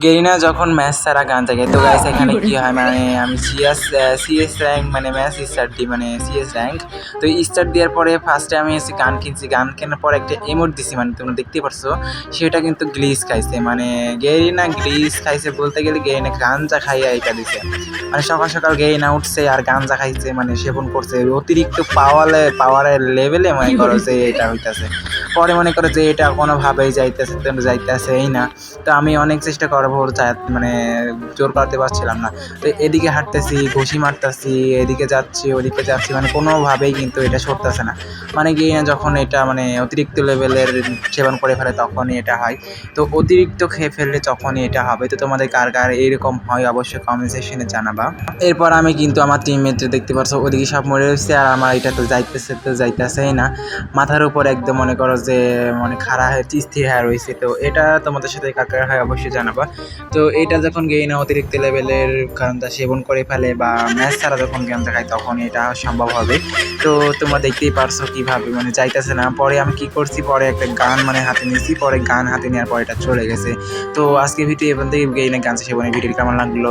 Garena যখন match ছাড়া গান থাকে। তো গাইস এখানে কি হয়? মানে আমি সিএস সিএস র্যাঙ্ক মানে ম্যাচ স্টার্ট দিই মানে সিএস র্যাঙ্ক তো স্টার্ট দেওয়ার পরে ফার্স্টে আমি এসে গান কিনছি। গান কেনার পর একটা এমোট দিছি মানে তোমরা দেখতে পারছ। সেটা কিন্তু গ্লিস খাইছে। মানে গেরিনা গ্লিস খাইছে বলতে গেলে গেরিনা গাঞ্জা খাইয়া এটা দিছে। মানে সকাল সকাল গেরিনা উঠছে আর গাঞ্জা খাইছে মানে সেবন করছে। অতিরিক্ত পাওয়ারে পাওয়ারের লেভেলে মনে করো যে এটা হইতাছে। পরে মনে করো যে এটা কোনোভাবেই যাইতেছে তো যাইতেছে এই না। তো আমি অনেক চেষ্টা করব মানে জোর করতে পারছিলাম না। তো এদিকে হাঁটতেছি, ঘুষি মারতেছি, এদিকে যাচ্ছি, ওদিকে যাচ্ছি মানে কোনোভাবেই কিন্তু এটা সরতেছে না। মানে না যখন এটা মানে অতিরিক্ত লেভেলের সেবন করে ফেলে তখনই এটা হয়। তো অতিরিক্ত খেয়ে ফেললে তখনই এটা হবে। তো তোমাদের কার কার এরকম হয় অবশ্যই কমেন্ট সেকশনে জানাবা। এরপর আমি কিন্তু আমার টিমমেটে দেখতে পারছ, ওদিকে সব মরে রয়েছে আর আমার এটা তো যাইতেছে তো যাইতেছেই না। মাথার উপর একদম মনে করো যে মানে খাড়া হয়ে স্থির হয়ে রয়েছে, তো এটা তোমাদের সাথে কার কার হয় অবশ্যই জানাবা। তো এটা যখন গেইনা অতিরিক্ত লেভেলের গাঁজা সেবন করে ফেলে বা ম্যাচ ছাড়া যখন গাঁজা খায় তখন এটা সম্ভব হবে। তো তোমরা দেখতেই পারছ কীভাবে মানে যাইতেছে না। পরে আমি কি করছি, পরে একটা গান মানে হাতে নিয়েছি পরে গান হাতে নেওয়ার পরে এটা চলে গেছে। তো আজকে ভিডিও এবং গেইনা গান সেবনের ভিডিও কেমন লাগল?